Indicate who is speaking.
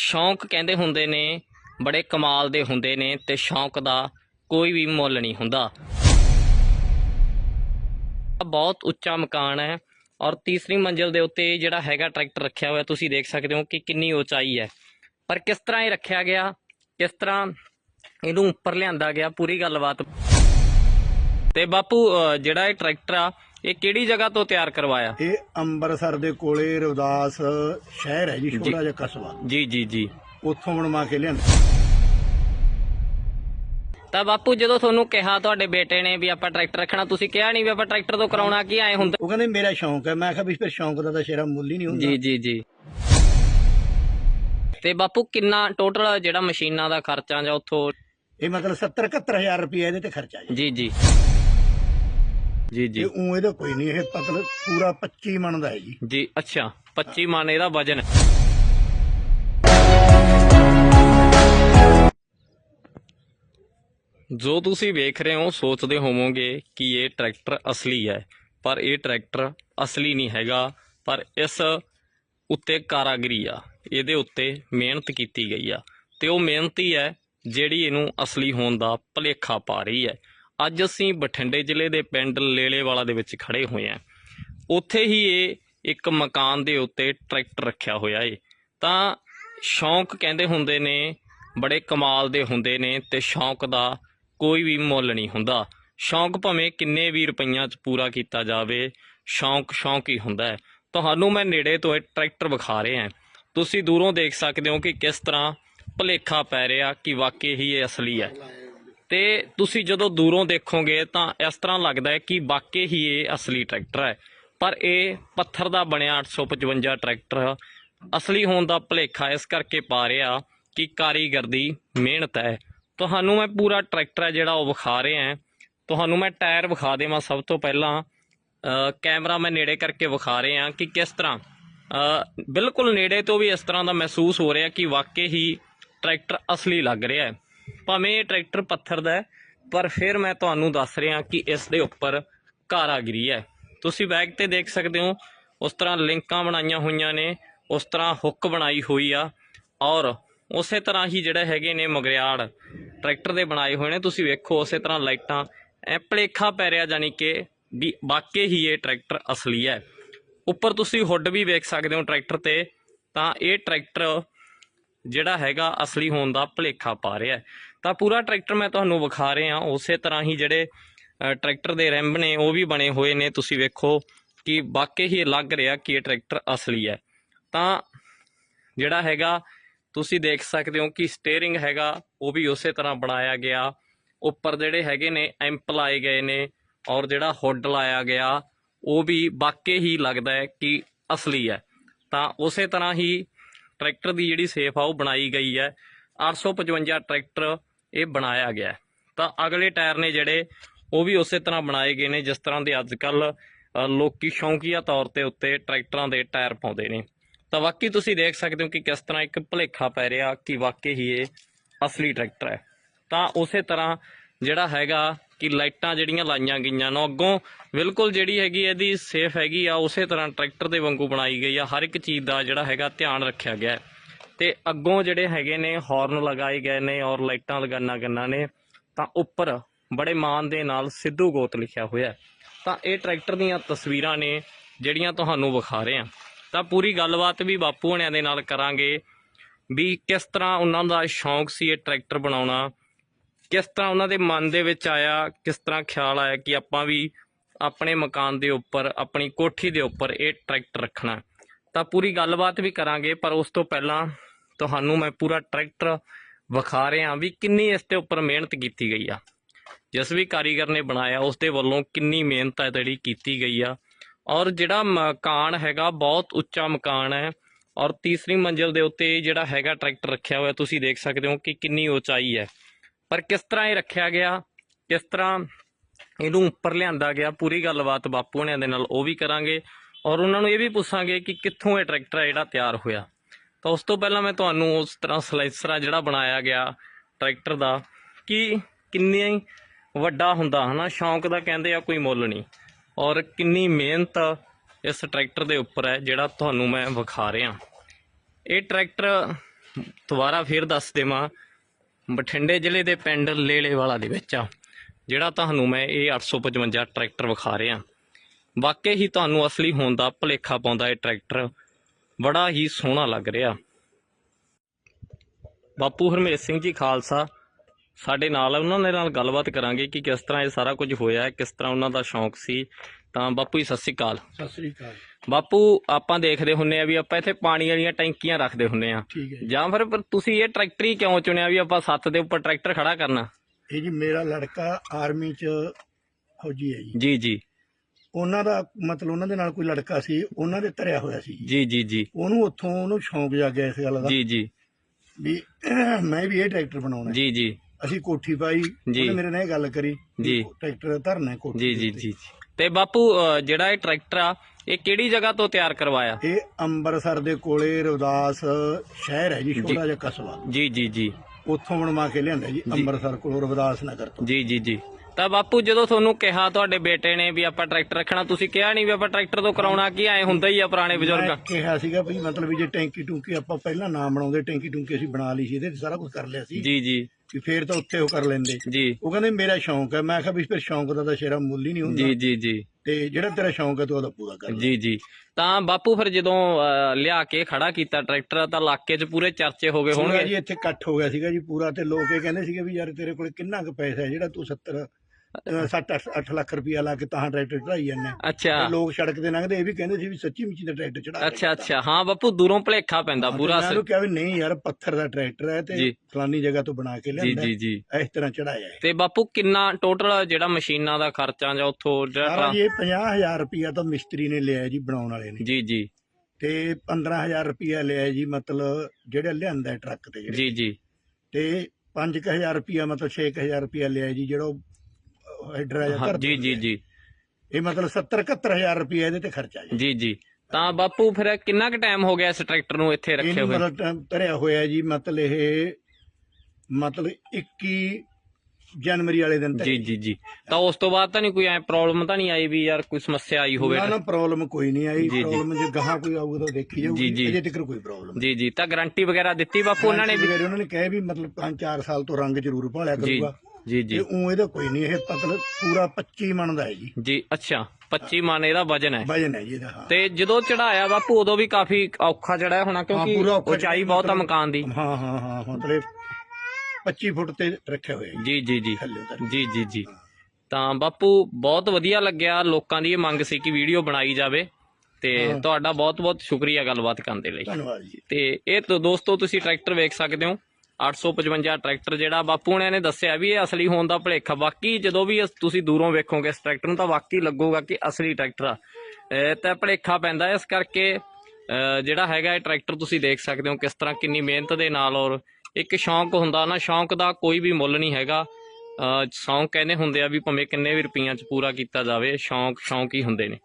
Speaker 1: ਸ਼ੌਂਕ ਕਹਿੰਦੇ ਹੁੰਦੇ ਨੇ, ਬੜੇ ਕਮਾਲ ਦੇ ਹੁੰਦੇ ਨੇ ਤੇ ਸ਼ੌਂਕ ਦਾ ਕੋਈ ਵੀ ਮੁੱਲ ਨਹੀਂ ਹੁੰਦਾ। ਬਹੁਤ ਉੱਚਾ ਮਕਾਨ ਹੈ ਔਰ ਤੀਸਰੀ ਮੰਜ਼ਿਲ ਦੇ ਉੱਤੇ ਜਿਹੜਾ ਹੈਗਾ ਟਰੈਕਟਰ ਰੱਖਿਆ ਹੋਇਆ, ਤੁਸੀਂ ਦੇਖ ਸਕਦੇ ਹੋ ਕਿ ਕਿੰਨੀ ਉਚਾਈ ਹੈ। ਪਰ ਕਿਸ ਤਰ੍ਹਾਂ ਇਹ ਰੱਖਿਆ ਗਿਆ, ਕਿਸ ਤਰ੍ਹਾਂ ਇਹਨੂੰ ਉੱਪਰ ਲਿਆਂਦਾ ਗਿਆ, ਪੂਰੀ ਗੱਲਬਾਤ ਤੇ ਬਾਪੂ ਜਿਹੜਾ ਇਹ ਟਰੈਕਟਰ ਆ ਇਹ ਕਿਹੜੀ ਜਗ੍ਹਾ ਤੋਂ ਤਿਆਰ ਕਰਵਾਇਆ?
Speaker 2: ਇਹ ਅੰਮ੍ਰਿਤਸਰ ਦੇ ਕੋਲੇ ਰਵਿਦਾਸ ਸ਼ਹਿਰ ਹੈ ਜੀ ਛੋਟਾ ਜਿਹਾ ਕਸਬਾ।
Speaker 1: ਜੀ ਜੀ ਜੀ।
Speaker 2: ਉੱਥੋਂ ਬਣਵਾ ਕੇ ਲਿਆਂਦਾ
Speaker 1: ਤਾਂ ਬਾਪੂ ਜਦੋਂ ਤੁਹਾਨੂੰ ਕਿਹਾ ਤੁਹਾਡੇ ਬੇਟੇ ਨੇ ਵੀ ਆਪਾਂ ਟਰੈਕਟਰ ਰੱਖਣਾ ਤੁਸੀਂ ਕਿਹਾ ਨਹੀਂ ਵੀ ਆਪਾਂ ਟਰੈਕਟਰ ਤੋਂ ਕਰਾਉਣਾ ਕੀ ਐ ਹੁੰਦਾ?
Speaker 2: ਉਹ ਕਹਿੰਦੇ ਮੇਰਾ ਸ਼ੌਂਕ ਹੈ। ਮੈਂ ਕਿਹਾ ਵੀ ਫਿਰ ਸ਼ੌਂਕ ਦਾ ਤਾਂ ਸ਼ੇਰਾ ਮੁੱਲ ਹੀ ਨਹੀਂ ਹੁੰਦਾ।
Speaker 1: ਜੀ ਜੀ ਜੀ। ਤੇ ਬਾਪੂ ਕਿੰਨਾ ਟੋਟਲ ਜਿਹੜਾ ਮਸ਼ੀਨਾਂ ਦਾ ਖਰਚਾ ਜਾਂ ਉੱਥੋਂ
Speaker 2: ਇਹ ਮਤਲਬ 70 71000 ਰੁਪਏ ਇਹਦੇ ਤੇ ਖਰਚਾ ਜੀ।
Speaker 1: ਜੀ ਜੀ। ਜੀ ਜੀ।
Speaker 2: ਇਹ ਉਹ ਇਹਦਾ ਕੋਈ ਨਹੀਂ ਇਹ ਮਤਲਬ ਪੂਰਾ 25 ਮਣ ਦਾ ਹੈ ਜੀ।
Speaker 1: ਜੀ ਅੱਛਾ 25 ਮਨ ਇਹਦਾ ਵਜਨ। ਜੋ ਤੁਸੀਂ ਵੇਖ ਰਹੇ ਹੋ ਸੋਚਦੇ ਹੋਵੋਗੇ ਕਿ ਇਹ ਟਰੈਕਟਰ ਅਸਲੀ ਹੈ ਪਰ ਇਹ ਟਰੈਕਟਰ ਅਸਲੀ ਨਹੀਂ ਹੈਗਾ ਪਰ ਇਸ ਉੱਤੇ ਕਾਰਾਗਰੀ ਆ। ਇਹਦੇ ਉੱਤੇ ਮਿਹਨਤ ਕੀਤੀ ਗਈ ਆ। ਤੇ ਉਹ ਮਿਹਨਤ ਹੈ ਜਿਹੜੀ ਇਹਨੂੰ ਅਸਲੀ ਹੋਣ ਦਾ ਭਲੇਖਾ ਪਾ ਰਹੀ ਹੈ। ਅੱਜ ਅਸੀਂ ਬਠਿੰਡੇ ਜ਼ਿਲ੍ਹੇ ਦੇ ਪਿੰਡ ਲੇਲੇਵਾਲਾ ਦੇ ਵਿੱਚ ਖੜੇ ਹੋਏ ਹਾਂ। ਉੱਥੇ ਹੀ ਇਹ ਇੱਕ ਮਕਾਨ ਦੇ ਉੱਤੇ ਟਰੈਕਟਰ ਰੱਖਿਆ ਹੋਇਆ ਏ। ਤਾਂ ਸ਼ੌਂਕ ਕਹਿੰਦੇ ਹੁੰਦੇ ਨੇ, ਬੜੇ ਕਮਾਲ ਦੇ ਹੁੰਦੇ ਨੇ ਤੇ ਸ਼ੌਂਕ ਦਾ ਕੋਈ ਵੀ ਮੁੱਲ ਨਹੀਂ ਹੁੰਦਾ। ਸ਼ੌਂਕ ਭਾਵੇਂ ਕਿੰਨੇ ਵੀ ਰੁਪਈਆਂ 'ਚ ਪੂਰਾ ਕੀਤਾ ਜਾਵੇ, ਸ਼ੌਂਕ ਸ਼ੌਂਕ ਹੀ ਹੁੰਦਾ ਹੈ। ਤੁਹਾਨੂੰ ਮੈਂ ਨੇੜੇ ਤੋਂ ਇਹ ਟਰੈਕਟਰ ਵਿਖਾ ਰਿਹਾ ਹਾਂ। ਤੁਸੀਂ ਦੂਰੋਂ ਦੇਖ ਸਕਦੇ ਹੋ ਕਿ ਕਿਸ ਤਰ੍ਹਾਂ ਭਲੇਖਾ ਪੈ ਰਿਹਾ ਕਿ ਵਾਕਈ ਹੀ ਇਹ ਅਸਲੀ ਹੈ। ਤੇ ਤੁਸੀਂ ਜਦੋਂ ਦੂਰੋਂ ਦੇਖੋਗੇ ਤਾਂ ਇਸ ਤਰ੍ਹਾਂ ਲੱਗਦਾ ਹੈ ਕਿ ਵਾਕਈ ਹੀ ਇਹ ਅਸਲੀ ਟਰੈਕਟਰ ਹੈ। ਪਰ ਇਹ ਪੱਥਰ ਦਾ ਬਣਿਆ 855 ਟਰੈਕਟਰ ਅਸਲੀ ਹੋਣ ਦਾ ਭਲੇਖਾ ਇਸ ਕਰਕੇ ਪਾ ਰਿਹਾ ਕਿ ਕਾਰੀਗਰ ਦੀ ਮਿਹਨਤ ਹੈ। ਤੁਹਾਨੂੰ ਮੈਂ ਪੂਰਾ ਟਰੈਕਟਰ ਹੈ ਜਿਹੜਾ ਉਹ ਵਿਖਾ ਰਿਹਾ ਹਾਂ। ਤੁਹਾਨੂੰ ਮੈਂ ਟਾਇਰ ਵਿਖਾ ਦੇਵਾਂ ਸਭ ਤੋਂ ਪਹਿਲਾਂ। ਕੈਮਰਾ ਮੈਂ ਨੇੜੇ ਕਰਕੇ ਵਿਖਾ ਰਿਹਾ ਕਿ ਕਿਸ ਤਰ੍ਹਾਂ। ਬਿਲਕੁਲ ਨੇੜੇ ਤੋਂ ਵੀ ਇਸ ਤਰ੍ਹਾਂ ਦਾ ਮਹਿਸੂਸ ਹੋ ਰਿਹਾ ਕਿ ਵਾਕਈ ਹੀ ਟਰੈਕਟਰ ਅਸਲੀ ਲੱਗ ਰਿਹਾ ਹੈ। ਭਾਵੇਂ ਇਹ ਟਰੈਕਟਰ ਪੱਥਰ ਦਾ ਪਰ ਫਿਰ ਮੈਂ ਤੁਹਾਨੂੰ ਦੱਸ ਰਿਹਾ ਕਿ ਇਸ ਦੇ ਉੱਪਰ ਕਾਰਾਗਰੀ ਹੈ। ਤੁਸੀਂ ਬੈਗ ਤੇ ਦੇਖ ਸਕਦੇ ਹੋ, ਉਸ ਤਰ੍ਹਾਂ ਲਿੰਕਾਂ ਬਣਾਈਆਂ ਹੋਈਆਂ ਨੇ, ਉਸ ਤਰ੍ਹਾਂ ਹੁੱਕ ਬਣਾਈ ਹੋਈ ਆ, ਔਰ ਉਸੇ ਤਰ੍ਹਾਂ ਹੀ ਜਿਹੜੇ ਹੈਗੇ ਨੇ ਮਗਰਿਆੜ ਟਰੈਕਟਰ ਦੇ ਬਣਾਏ ਹੋਏ ਨੇ। ਤੁਸੀਂ ਵੇਖੋ ਉਸੇ ਤਰ੍ਹਾਂ ਲਾਈਟਾਂ, ਐ ਭਲੇਖਾ ਪੈ ਰਿਹਾ ਜਾਨੀ ਕਿ ਵੀ ਵਾਕਈ ਹੀ ਇਹ ਟਰੈਕਟਰ ਅਸਲੀ ਹੈ। ਉੱਪਰ ਤੁਸੀਂ ਹੁੱਡ ਵੀ ਵੇਖ ਸਕਦੇ ਹੋ ਟਰੈਕਟਰ ਤੇ, ਤਾਂ ਇਹ ਟਰੈਕਟਰ ਜਿਹੜਾ ਹੈਗਾ ਅਸਲੀ ਹੋਣ ਦਾ ਭਲੇਖਾ ਪਾ ਰਿਹਾ ਤਾਂ ਪੂਰਾ ਟਰੈਕਟਰ ਮੈਂ ਤੁਹਾਨੂੰ ਵਿਖਾ ਰਿਹਾ ਉਸੇ ਤਰ੍ਹਾਂ ਹੀ ਜਿਹੜੇ ਟਰੈਕਟਰ ਦੇ ਰੈਂਬ ਨੇ, ਉਹ ਵੀ ਬਣੇ ਹੋਏ ਨੇ। ਤੁਸੀਂ ਵੇਖੋ ਕਿ ਵਾਕਈ ਹੀ ਲੱਗ ਰਿਹਾ ਕਿ ਇਹ ਟਰੈਕਟਰ ਅਸਲੀ ਹੈ। ਤਾਂ ਜਿਹੜਾ ਹੈਗਾ, ਤੁਸੀਂ ਦੇਖ ਸਕਦੇ ਹੋ ਕਿ ਸਟੀਅਰਿੰਗ ਹੈਗਾ, ਉਹ ਵੀ ਉਸੇ ਤਰ੍ਹਾਂ ਬਣਾਇਆ ਗਿਆ। ਉੱਪਰ ਜਿਹੜੇ ਹੈਗੇ ਨੇ, ਐਂਪ ਲਾਏ ਗਏ ਨੇ ਔਰ ਜਿਹੜਾ ਹੁੱਡ ਲਾਇਆ ਗਿਆ, ਉਹ ਵੀ ਵਾਕਈ ਹੀ ਲੱਗਦਾ ਹੈ ਕਿ ਅਸਲੀ ਹੈ। ਤਾਂ ਉਸੇ ਤਰ੍ਹਾਂ ਹੀ ਟਰੈਕਟਰ ਦੀ ਜਿਹੜੀ ਸੇਫ ਆ, ਉਹ ਬਣਾਈ ਗਈ ਹੈ। 855 ਟਰੈਕਟਰ ਇਹ ਬਣਾਇਆ ਗਿਆ ਤਾਂ ਅਗਲੇ ਟਾਇਰ ਨੇ ਜਿਹੜੇ, ਉਹ ਵੀ ਉਸੇ ਤਰ੍ਹਾਂ ਬਣਾਏ ਗਏ ਨੇ, ਜਿਸ ਤਰ੍ਹਾਂ ਦੇ ਅੱਜ ਕੱਲ ਲੋਕੀ ਸ਼ੌਂਕੀਆ ਤੌਰ ਤੇ ਉੱਤੇ ਟਰੈਕਟਰਾਂ ਦੇ ਟਾਇਰ ਪਾਉਂਦੇ ਨੇ। ਤਾਂ ਵਾਕਈ ਤੁਸੀਂ ਦੇਖ ਸਕਦੇ ਹੋ ਕਿ ਕਿਸ ਤਰ੍ਹਾਂ ਇੱਕ ਭਲੇਖਾ ਪੈ ਰਿਹਾ ਕਿ ਵਾਕਈ ਹੀ ਇਹ ਅਸਲੀ ਟਰੈਕਟਰ ਹੈ। ਤਾਂ ਉਸੇ ਤਰ੍ਹਾਂ ਜਿਹੜਾ ਹੈਗਾ ਕਿ ਲਾਈਟਾਂ ਜਿਹੜੀਆਂ ਲਾਈਆਂ ਗਈਆਂ ਨੇ ਅੱਗੋਂ ਬਿਲਕੁਲ ਜਿਹੜੀ ਹੈਗੀ ਇਹਦੀ ਸੇਫ ਹੈਗੀ ਆ, ਉਸੇ ਤਰ੍ਹਾਂ ਟਰੈਕਟਰ ਦੇ ਵਾਂਗੂ ਬਣਾਈ ਗਈ ਆ। ਹਰ ਇੱਕ ਚੀਜ਼ ਦਾ ਜਿਹੜਾ ਹੈਗਾ ਧਿਆਨ ਰੱਖਿਆ ਗਿਆ ਹੈ। ਤੇ ਅੱਗੋਂ ਜਿਹੜੇ ਹੈਗੇ ਨੇ ਹਾਰਨ ਲਗਾਏ ਗਏ ਨੇ ਔਰ ਲਾਈਟਾਂ ਲਗਾਨਾ ਗੰਨਾ ਨੇ, ਤਾਂ ਉੱਪਰ ਬੜੇ ਮਾਨ ਦੇ ਨਾਲ ਸਿੱਧੂ ਗੋਤ ਲਿਖਿਆ ਹੋਇਆ ਤਾਂ ਇਹ ਟਰੈਕਟਰ ਦੀਆਂ ਤਸਵੀਰਾਂ ਨੇ, ਜਿਹੜੀਆਂ ਤੁਹਾਨੂੰ ਵਿਖਾ ਰਹੇ ਹਾਂ। ਤਾਂ ਪੂਰੀ ਗੱਲਬਾਤ ਵੀ ਬਾਪੂ ਹਣਿਆਂ ਦੇ ਨਾਲ ਕਰਾਂਗੇ ਵੀ ਕਿਸ ਤਰ੍ਹਾਂ ਉਹਨਾਂ ਦਾ ਸ਼ੌਂਕ ਸੀ ਇਹ ਟਰੈਕਟਰ ਬਣਾਉਣਾ, ਕਿਸ ਤਰ੍ਹਾਂ ਉਹਨਾਂ ਦੇ ਮਨ ਦੇ ਵਿੱਚ ਆਇਆ, ਕਿਸ ਤਰ੍ਹਾਂ ਖਿਆਲ ਆਇਆ ਕਿ ਆਪਾਂ ਵੀ ਆਪਣੇ ਮਕਾਨ ਦੇ ਉੱਪਰ, ਆਪਣੀ ਕੋਠੀ ਦੇ ਉੱਪਰ ਇਹ ਟਰੈਕਟਰ ਰੱਖਣਾ ਤਾਂ ਪੂਰੀ ਗੱਲਬਾਤ ਵੀ ਕਰਾਂਗੇ, ਪਰ ਉਸ ਤੋਂ ਪਹਿਲਾਂ ਤੁਹਾਨੂੰ ਮੈਂ ਪੂਰਾ ਟਰੈਕਟਰ ਵਿਖਾ ਰਿਹਾ ਵੀ ਕਿੰਨੀ ਇਸ ਦੇ ਉੱਪਰ ਮਿਹਨਤ ਕੀਤੀ ਗਈ ਆ। ਜਿਸ ਵੀ ਕਾਰੀਗਰ ਨੇ ਬਣਾਇਆ, ਉਸ ਦੇ ਵੱਲੋਂ ਕਿੰਨੀ ਮਿਹਨਤ ਹੈ ਜਿਹੜੀ ਕੀਤੀ ਗਈ ਆ। ਔਰ ਜਿਹੜਾ ਮਕਾਨ ਹੈਗਾ, ਬਹੁਤ ਉੱਚਾ ਮਕਾਨ ਹੈ। ਔਰ ਤੀਸਰੀ ਮੰਜ਼ਿਲ ਦੇ ਉੱਤੇ ਜਿਹੜਾ ਹੈਗਾ ਟਰੈਕਟਰ ਰੱਖਿਆ ਹੋਇਆ, ਤੁਸੀਂ ਦੇਖ ਸਕਦੇ ਹੋ ਕਿ ਕਿੰਨੀ ਉਚਾਈ ਹੈ। ਪਰ ਕਿਸ ਤਰ੍ਹਾਂ ਇਹ ਰੱਖਿਆ ਗਿਆ? ਕਿਸ ਤਰ੍ਹਾਂ ਇਹਨੂੰ ਉੱਪਰ ਲਿਆਂਦਾ ਗਿਆ? ਪੂਰੀ ਗੱਲਬਾਤ ਬਾਪੂ ਹੋਣਿਆਂ ਦੇ ਨਾਲ ਉਹ ਵੀ ਕਰਾਂਗੇ। ਔਰ ਉਹਨਾਂ ਨੂੰ ਇਹ ਵੀ ਪੁੱਛਾਂਗੇ ਕਿ ਕਿੱਥੋਂ ਇਹ ਟਰੈਕਟਰ ਜਿਹੜਾ ਤਿਆਰ ਹੋਇਆ। ਤਾਂ ਉਸ ਤੋਂ ਪਹਿਲਾਂ ਮੈਂ ਤੁਹਾਨੂੰ ਉਸ ਤਰ੍ਹਾਂ ਸਲਾਈਸਰਾ ਜਿਹੜਾ ਬਣਾਇਆ ਗਿਆ ਟਰੈਕਟਰ ਦਾ, ਕਿ ਕਿੰਨੀ ਵੱਡਾ ਹੁੰਦਾ, ਹਨਾ? ਸ਼ੌਂਕ ਦਾ ਕਹਿੰਦੇ ਆ ਕੋਈ ਮੁੱਲ ਨਹੀਂ। ਔਰ ਕਿੰਨੀ ਮਿਹਨਤ ਇਸ ਟਰੈਕਟਰ ਦੇ ਉੱਪਰ ਹੈ, ਜਿਹੜਾ ਤੁਹਾਨੂੰ ਮੈਂ ਵਿਖਾ ਰਿਹਾ। ਇਹ ਟਰੈਕਟਰ ਦੁਬਾਰਾ ਫੇਰ ਦੱਸ ਦੇਵਾਂ, ਬਠਿੰਡੇ ਜ਼ਿਲ੍ਹੇ ਦੇ ਪਿੰਡ ਲੇਲੇਵਾਲਾ ਦੇ ਵਿੱਚ ਆ, ਜਿਹੜਾ ਤੁਹਾਨੂੰ ਮੈਂ ਇਹ 855 ਟਰੈਕਟਰ ਵਿਖਾ ਰਿਹਾ। ਵਾਕਈ ਹੀ ਤੁਹਾਨੂੰ ਅਸਲੀ ਹੋਣ ਦਾ ਭੁਲੇਖਾ ਪਾਉਂਦਾ ਇਹ ਟਰੈਕਟਰ ਬੜਾ ਹੀ ਸੋਹਣਾ ਲੱਗ ਰਿਹਾ। ਬਾਪੂ ਹਰਮੇਸ਼ ਸਿੰਘ ਜੀ ਖਾਲਸਾ ਸਾਡੇ ਨਾਲ ਉਹਨਾਂ ਦੇ ਨਾਲ ਗੱਲਬਾਤ ਕਰਾਂਗੇ ਕਿ ਕਿਸ ਤਰ੍ਹਾਂ ਇਹ ਸਾਰਾ ਕੁਝ ਹੋਇਆ ਹੈ ਕਿਸ ਤਰ੍ਹਾਂ ਉਹਨਾਂ ਦਾ ਸ਼ੌਂਕ ਸੀ। ਤਾਂ ਬਾਪੂ ਜੀ ਸਤਿ ਸ਼੍ਰੀ ਅਕਾਲ।
Speaker 2: ਸਤਿ ਸ੍ਰੀ ਅਕਾਲ।
Speaker 1: ਬਾਪੂ ਆਪਾਂ ਦੇਖਦੇ ਹੁੰਨੇ ਆ ਵੀ ਆਪਾਂ ਇੱਥੇ ਪਾਣੀ ਵਾਲੀਆਂ ਟੈਂਕੀਆਂ ਰੱਖਦੇ ਹੁੰਨੇ ਆ।
Speaker 2: ਜੀ।
Speaker 1: ਫਿਰ ਤੁਸੀਂ ਇਹ ਟਰੈਕਟਰ ਹੀ ਕਿਉਂ ਚੁਣਿਆ ਵੀ ਆਪਾਂ ਸੱਤ ਦੇ ਉੱਪਰ ਟਰੈਕਟਰ ਖੜਾ ਕਰਨਾ?
Speaker 2: ਇਹ ਜੀ ਮੇਰਾ ਲੜਕਾ ਆਰਮੀ ਚ ਫੌਜੀ ਹੈ ਜੀ।
Speaker 1: ਜੀ ਜੀ।
Speaker 2: ਉਹਨਾਂ ਦਾ ਮਤਲਬ ਉਹਨਾਂ ਦੇ ਨਾਲ ਕੋਈ ਲੜਕਾ ਸੀ ਉਹਨਾਂ ਦੇ ਧਰਿਆ ਹੋਇਆ ਸੀ। ਜੀ।
Speaker 1: ਜੀ ਜੀ। ਜੀ
Speaker 2: ਉਹਨੂੰ ਉੱਥੋਂ ਉਹਨੂੰ ਸ਼ੌਂਕ ਜਾਗਿਆ ਇਸ ਗੱਲ ਦਾ।
Speaker 1: ਜੀ ਜੀ।
Speaker 2: ਵੀ ਮੈਂ ਵੀ ਇਹ ਟਰੈਕਟਰ ਬਣਾਉਣਾ।
Speaker 1: ਜੀ ਜੀ।
Speaker 2: ਅਸੀਂ ਕੋਠੀ ਪਾਈ
Speaker 1: ਜੀ।
Speaker 2: ਉਹਨੇ ਮੇਰੇ ਨਾਲ ਇਹ ਗੱਲ ਕਰੀ
Speaker 1: ਜੀ।
Speaker 2: ਟਰੈਕਟਰ ਧਰਨਾ ਕੋਠੀ
Speaker 1: ਜੀ ਜੀ। ਜੀ ਤੇ ਬਾਪੂ ਜਿਹੜਾ ਇਹ ਟਰੈਕਟਰ ਆ ਇਹ ਕਿਹੜੀ ਜਗ੍ਹਾ ਤੋਂ ਤਿਆਰ ਕਰਵਾਇਆ?
Speaker 2: ਇਹ ਅੰਮ੍ਰਿਤਸਰ ਦੇ ਕੋਲੇ ਰਵਿਦਾਸ ਸ਼ਹਿਰ ਹੈ ਜੀ ਛੋਟਾ ਜਿਹਾ ਕਸਬਾ।
Speaker 1: ਜੀ ਜੀ ਜੀ।
Speaker 2: ਉੱਥੋਂ ਬਣਵਾ ਕੇ ਲਿਆਂਦਾ ਜੀ। ਅੰਮ੍ਰਿਤਸਰ ਕੋਲੋਂ ਰਵਿਦਾਸ ਨਗਰ ਤੋਂ।
Speaker 1: ਜੀ ਜੀ ਜੀ। ਤਾਂ ਬਾਪੂ ਜਦੋਂ ਤੁਹਾਨੂੰ ਕਿਹਾ ਤੁਹਾਡੇ ਬੇਟੇ ਨੇ ਵੀ ਆਪਾਂ ਟਰੈਕਟਰ ਰੱਖਣਾ ਤੁਸੀਂ ਕਿਹਾ ਨਹੀਂ ਵੀ ਆਪਾਂ ਟਰੈਕਟਰ ਤੋਂ ਕਰਾਉਣਾ ਕੀ? ਐ ਹੁੰਦਾ ਹੀ ਆ ਪੁਰਾਣੇ ਬਜ਼ੁਰਗ।
Speaker 2: ਮੈਂ ਕਿਹਾ ਸੀਗਾ ਵੀ ਮਤਲਬ ਵੀ ਜੇ ਟੈਂਕੀ ਟੂੰਕੀ ਆਪਾਂ ਪਹਿਲਾਂ ਨਾ ਬਣਾਉਂਦੇ ਟੈਂਕੀ ਟੂੰਕੀ ਅਸੀਂ ਬਣਾ ਲਈ ਸੀ ਇਹਦੇ ਸਾਰਾ ਕੁਝ ਕਰ ਲਿਆ ਸੀ।
Speaker 1: ਜੀ ਜੀ।
Speaker 2: ਵੀ ਫੇਰ ਤਾਂ ਉੱਥੇ ਉਹ ਕਰ ਲੈਂਦੇ।
Speaker 1: ਜੀ।
Speaker 2: ਉਹ ਕਹਿੰਦੇ ਮੇਰਾ ਸ਼ੌਂਕ ਹੈ। ਮੈਂ ਕਿਹਾ ਵੀ ਫਿਰ ਸ਼ੌਂਕ ਦਾ ਤਾਂ ਸ਼ੇਰਾ ਮੁੱਲ ਹੀ ਨਹੀਂ ਹੁੰਦਾ।
Speaker 1: ਜੀ ਜੀ ਜੀ।
Speaker 2: ਤੇ ਜਿਹੜਾ ਤੇਰਾ ਸ਼ੌਂਕ ਹੈ ਤੂੰ ਉਹਦਾ ਪੂਰਾ ਕਰ
Speaker 1: ਜੀ ਜੀ। ਤਾਂ ਬਾਪੂ ਫਿਰ ਜਦੋਂ ਲਿਆ ਕੇ ਖੜਾ ਕੀਤਾ ਟਰੈਕਟਰ ਤਾਂ ਇਲਾਕੇ 'ਚ ਪੂਰੇ ਚਰਚੇ ਹੋ ਗਏ
Speaker 2: ਹੋਣਗੇ
Speaker 1: ਹੋਣਗੇ।
Speaker 2: ਜੀ ਇੱਥੇ ਇਕੱਠ ਹੋ ਗਿਆ ਸੀਗਾ ਜੀ ਪੂਰਾ। ਤੇ ਲੋਕ ਇਹ ਕਹਿੰਦੇ ਸੀਗੇ ਵੀ ਯਾਰ ਤੇਰੇ ਕੋਲ ਕਿੰਨਾ ਕੁ ਪੈਸਾ ਹੈ? ਜਿਹੜਾ ਤੂੰ 70 7 8 ਲੱਖ ਰੁਪਇਆ ਲਾ ਕੇ ਤਾਂ ਟਰੈਕਟਰ ਚੜਾਈ ਜਾਂਦਾ
Speaker 1: ਅੱਛਾ।
Speaker 2: ਲੋਕ ਸੜਕ ਤੇ ਲੰਘਦੇ ਇਹ ਵੀ ਕਹਿੰਦੇ ਸੀ ਵੀ ਸੱਚੀ ਮੁੱਚੀ ਦਾ ਟਰੈਕਟਰ ਚੜਾ
Speaker 1: ਅੱਛਾ ਅੱਛਾ। ਹਾਂ ਬਾਪੂ ਦੂਰੋਂ ਭਲੇਖਾ ਪੈਂਦਾ ਪੂਰਾ
Speaker 2: ਮੈਂ ਉਹਨੂੰ ਕਿਹਾ ਵੀ ਨਹੀਂ ਯਾਰ ਪੱਥਰ ਦਾ ਟਰੈਕਟਰ ਹੈ ਤੇ। ਫਲਾਨੀ ਜਗ੍ਹਾ ਤੋਂ ਬਣਾ ਕੇ ਲਿਆਂਦਾ।
Speaker 1: ਜੀ ਜੀ।
Speaker 2: ਇਸ ਤਰ੍ਹਾਂ ਚੜਾਇਆ
Speaker 1: ਤੇ ਬਾਪੂ ਕਿੰਨਾ ਟੋਟਲ ਜਿਹੜਾ ਮਸ਼ੀਨਾਂ ਦਾ ਖਰਚਾ ਜਾਂ ਉੱਥੋਂ ਜਿਹੜਾ
Speaker 2: ਸਾਰਾ ਇਹ 50000 ਰੁਪਇਆ ਤਾਂ ਮਿਸਤਰੀ ਨੇ ਲਿਆ ਜੀ ਬਣਾਉਣ ਵਾਲੇ ਨੇ।
Speaker 1: ਜੀ ਜੀ।
Speaker 2: ਤੇ 15000 ਰੁਪਇਆ ਲਿਆ ਜੀ ਮਤਲਬ ਜਿਹੜਾ ਲਿਆਂਦਾ ਟਰੱਕ ਤੇ
Speaker 1: ਜੀ ਜੀ।
Speaker 2: ਤੇ 5000 ਰੁਪਇਆ ਮਤਲਬ 6000 ਰੁਪਇਆ ਲਿਆ ਜੀ ਜਿਹੜਾ ਹੈਡਰ ਜਾਂ
Speaker 1: ਹਾਂ,
Speaker 2: ਧਰ
Speaker 1: ਜੀ ਜੀ ਜੀ।
Speaker 2: ਇਹ ਮਤਲਬ 70 71000 ਰੁਪਇਆ ਇਹਦੇ ਤੇ ਖਰਚਾ ਜੀ।
Speaker 1: ਜੀ ਜੀ। ਤਾਂ ਬਾਪੂ ਫਿਰ ਕਿੰਨਾ ਕੁ ਟਾਈਮ ਹੋ ਗਿਆ ਇਸ ਟਰੈਕਟਰ ਨੂੰ ਇੱਥੇ ਰੱਖੇ
Speaker 2: ਇਹਨੂੰ
Speaker 1: ਹੋਏ?
Speaker 2: ਮਤਲਬ ਟ- ਧਰਿਆ ਹੋਇਆ ਜੀ ਮਤਲਬ ਇਹ ਮਤਲਬ 21 ਜਨਵਰੀ ਵਾਲੇ ਦਿਨ
Speaker 1: ਜੀ ਜੀ ਜੀ। ਤਾਂ ਉਸ ਤੋਂ ਬਾਅਦ ਤਾਂ ਨਹੀਂ ਕੋਈ ਐ ਪ੍ਰੋਬਲਮ ਤਾਂ ਨਹੀਂ ਆਈ ਵੀ ਯਾਰ ਕੋਈ ਸਮੱਸਿਆ ਆਈ ਹੋਵੇ
Speaker 2: ਨਾ ਨਾ ਪ੍ਰੋਬਲਮ ਕੋਈ ਨਹੀਂ ਆਈ।
Speaker 1: ਜੀ, ਜੀ।
Speaker 2: ਪ੍ਰੋਬਲਮ ਜੇ ਗਾਹਾਂ ਕੋਈ ਆਊਗਾ ਤਾਂ ਦੇਖੀ
Speaker 1: ਜੀ,
Speaker 2: ਜਾਊਗੀ।
Speaker 1: ਜੀ।
Speaker 2: ਅਜੇ ਤੱਕ ਕੋਈ ਪ੍ਰੋਬਲਮ
Speaker 1: ਜੀ ਜੀ। ਤਾਂ ਗਾਰੰਟੀ ਵਗੈਰਾ ਦਿੱਤੀ ਬਾਪੂ ਉਹਨਾਂ ਨੇ ਵੀ?
Speaker 2: ਉਹਨਾਂ ਨੇ ਕਹੇ ਵੀ ਮਤਲਬ 5-4 ਸਾਲ ਤੋਂ ਰੰਗ ਜ਼ਰੂਰ ਭਾਲਿਆ
Speaker 1: ਜੀ।
Speaker 2: ਕਰੂਗਾ।
Speaker 1: ਜੀ
Speaker 2: ਤੇ
Speaker 1: ਜੀ
Speaker 2: ਉਹ ਇਹਦਾ ਕੋਈ ਨਹੀਂ ਇਹ ਮਤਲਬ ਪੂਰਾ 25 ਮਣ ਦਾ ਹੈ ਜੀ।
Speaker 1: ਜੀ ਅੱਛਾ 25 ਮਨ ਇਹਦਾ ਵਜਨ ਹੈ।
Speaker 2: ਵਜਨ ਹੈ ਜੀ ਇਹਦਾ ਹਾਂ।
Speaker 1: ਤੇ ਜਦੋਂ ਚੜਾਇਆ ਬਾਪੂ ਉਦੋਂ ਵੀ ਕਾਫੀ ਔਖਾ ਚੜਾਇਆ ਹੋਣਾ ਕਿਉਂਕਿ
Speaker 2: ਪੂਰਾ ਔਖਾ
Speaker 1: ਉਚਾਈ ਬਹੁਤ ਆ ਮਕਾਨ ਦੀ।
Speaker 2: ਹਾਂ ਹਾਂ ਹਾਂ ਮਤਲਬ 25 ਫੁੱਟ ਤੇ ਰੱਖਿਆ ਹੋਇਆ ਜੀ।
Speaker 1: ਜੀ ਜੀ ਜੀ।
Speaker 2: ਥੱਲੇ ਉਤਰ
Speaker 1: ਜੀ ਜੀ ਜੀ। ਤਾਂ ਬਾਪੂ ਬਹੁਤ ਵਧੀਆ ਲੱਗਿਆ ਲੋਕਾਂ ਦੀ ਇਹ ਮੰਗ ਸੀ ਕਿ ਵੀਡੀਓ ਬਣਾਈ ਜਾਵੇ। ਤੇ ਤੁਹਾਡਾ ਬਹੁਤ ਬਹੁਤ ਸ਼ੁਕਰੀਆ ਗੱਲਬਾਤ ਕਰਨ ਦੇ ਲਈ।
Speaker 2: ਧੰਨਵਾਦ ਜੀ।
Speaker 1: ਤੇ ਇਹ ਤੋਂ ਦੋਸਤੋ ਤੁਸੀਂ ਟਰੈਕਟਰ ਵੇਖ ਸਕਦੇ ਹੋ। 855 ਟਰੈਕਟਰ ਜਿਹੜਾ ਬਾਪੂ ਹੁਣਿਆਂ ਨੇ ਦੱਸਿਆ ਵੀ ਇਹ ਅਸਲੀ ਹੋਣ ਦਾ ਭਲੇਖਾ। ਬਾਕੀ ਜਦੋਂ ਵੀ ਤੁਸੀਂ ਦੂਰੋਂ ਵੇਖੋਗੇ ਇਸ ਟਰੈਕਟਰ ਨੂੰ ਤਾਂ ਵਾਕਈ ਲੱਗੂਗਾ ਕਿ ਅਸਲੀ ਟਰੈਕਟਰ ਆ। ਇਹ ਤਾਂ ਭਲੇਖਾ ਪੈਂਦਾ ਇਸ ਕਰਕੇ, ਅਹ ਜਿਹੜਾ ਹੈਗਾ ਇਹ ਟਰੈਕਟਰ ਤੁਸੀਂ ਦੇਖ ਸਕਦੇ ਹੋ ਕਿਸ ਤਰ੍ਹਾਂ ਕਿੰਨੀ ਮਿਹਨਤ ਦੇ ਨਾਲ ਔਰ ਇੱਕ ਸ਼ੌਂਕ ਹੁੰਦਾ ਨਾ, ਸ਼ੌਂਕ ਦਾ ਕੋਈ ਵੀ ਮੁੱਲ ਨਹੀਂ ਹੈਗਾ। ਅਹ ਸ਼ੌਂਕ ਕਹਿੰਦੇ ਹੁੰਦੇ ਆ ਵੀ ਭਾਵੇਂ ਕਿੰਨੇ ਵੀ ਰੁਪਈਆਂ ਚ ਪੂਰਾ ਕੀਤਾ ਜਾਵੇ, ਸ਼ੌਂਕ ਸ਼ੌਂਕ ਹੀ ਹੁੰਦੇ ਨੇ।